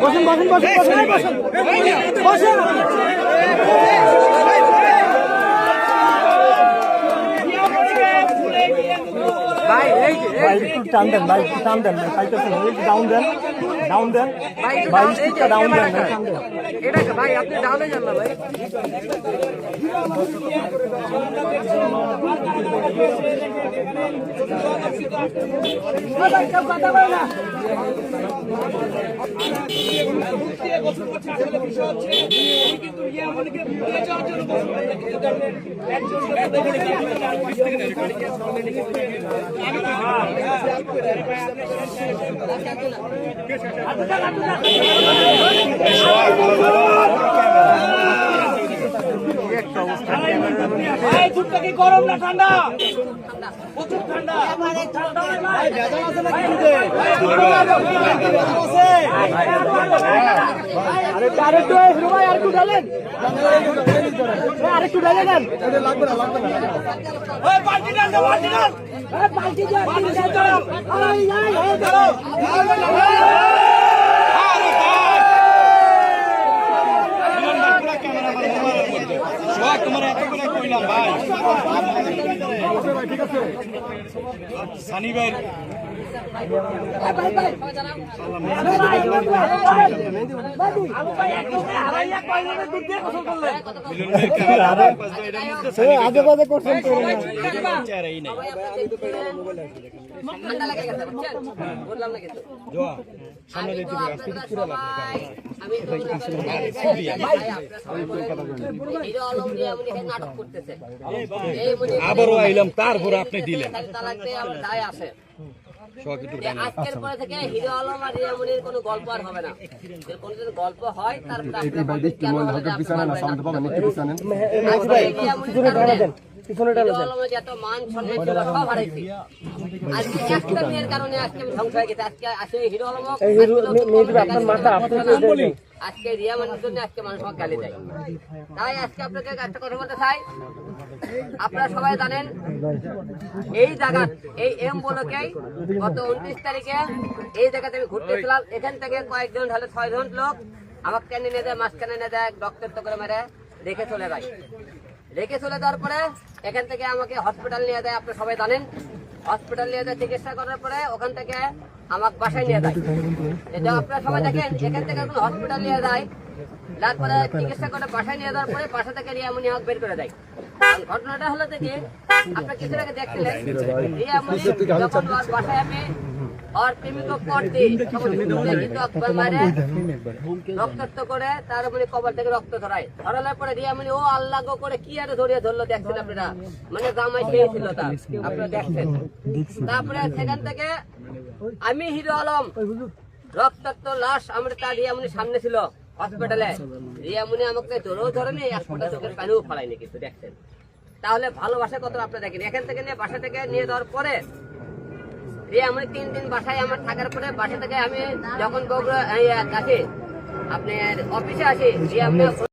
বসেন বসেন বসেন বসেন বসেন ভাই একটু টান দেন ভাই একটু টান দেন ভাই আপনি একজন ভাই দুধটা কি গরম না ঠান্ডা প্রচুর ঠান্ডা ভাই ভেজাল আছে নাকি দুধে আরে আরেকটু ভাই আরেকটু ডালেন ভাই, আরেকটু ডালে দেন ওই বালতি ডাল দাও বালতি ডাল ওই বালতি দাও বালতি দাও আই আই আই দাও সোহাগ তোমার এত করে কইলাম ভাই সানি ভাই ভাই ভাই ভাই আবু ভাই একটু হারাইয়া কয়জনের দুধ দিয়ে গোসল করলেন আগে বাজে করছেন চেহারাই আবারও আইলাম তারপর আপনি দিলেন। আজকের পরে থেকে হিরো আলম আর রিয়ামনির কোনো গল্প আর হবে না। কোনো গল্প হয় তারপরে আপনারা। আজকে মান একটা মেয়ের কারণে আজকে আমি ধ্বংস হয়ে গেছে আজকে আসে হিরো আলম হোক, আজকে আপনার আজকে রিয়ামনির জন্য আজকে মানুষ আমার গালি দেয়। তাই আজকে আপনাকে একটা কথা বলতে চাই। আপনারা সবাই জানেন, এই জায়গা, এই এম বলকেই গত উনত্রিশ তারিখে এই জায়গাতে আমি ঘুরতে ঘুরতেছিলাম। এখান থেকে কয়েকজন হলে ছয়জন লোক আমাকে টেনে নিয়ে যায়, মাঝখানে নিয়ে যায় রক্তাক্ত করে মেরে রেখে চলে যায়। রেখে চলে যাওয়ার পরে এখান থেকে আমাকে হসপিটাল নিয়ে যায় আপনি সবাই জানেন। হসপিটাল যায় চিকিৎসা করার পরে ওখান থেকে আমাকে বাসায় নিয়ে যায়। এটা আপনারা সবাই দেখেন, এখান থেকে কোনো হসপিটাল নিয়ে যায়, তারপরে চিকিৎসা করে বাসায় নিয়ে যাওয়ার পরে বাসা থেকে রিয়ামনি আমাকে বের করে দেয়। ঘটনাটা হলো যে আপনার কিছু আগে দেখছিলেন যখন বাসায় আমি আর প্রেমিক পড়তে কিন্তু আকবর মারে রক্তাক্ত করে তার মানে কবর থেকে রক্ত ধরায় ধরানোর পরে রিয়ামনি ও আল্লাহ গো করে কি আর ধরিয়ে ধরলো দেখছেন আপনারা মানে জামাই সেই ছিল তার আপনারা দেখছেন তারপরে সেখান থেকে আমি হিরো আলম রক্তাক্ত লাশ আমার তার রিয়ামনি সামনে ছিল হসপিটালে রিয়ামনি আমাকে ধরেও ধরেনি এক ফোঁটা চোখের পানিও ফলাইনি কিন্তু দেখছেন তাহলে ভালোবাসা কত আপনারা দেখেন এখান থেকে নিয়ে বাসা থেকে নিয়ে যাওয়ার পরে রিয়ামনি তিন দিন বাসায় আমার থাকার পরে বাসা থেকে আমি যখন বগুড়া আসি আপনার অফিসে আসি রিয়ামনি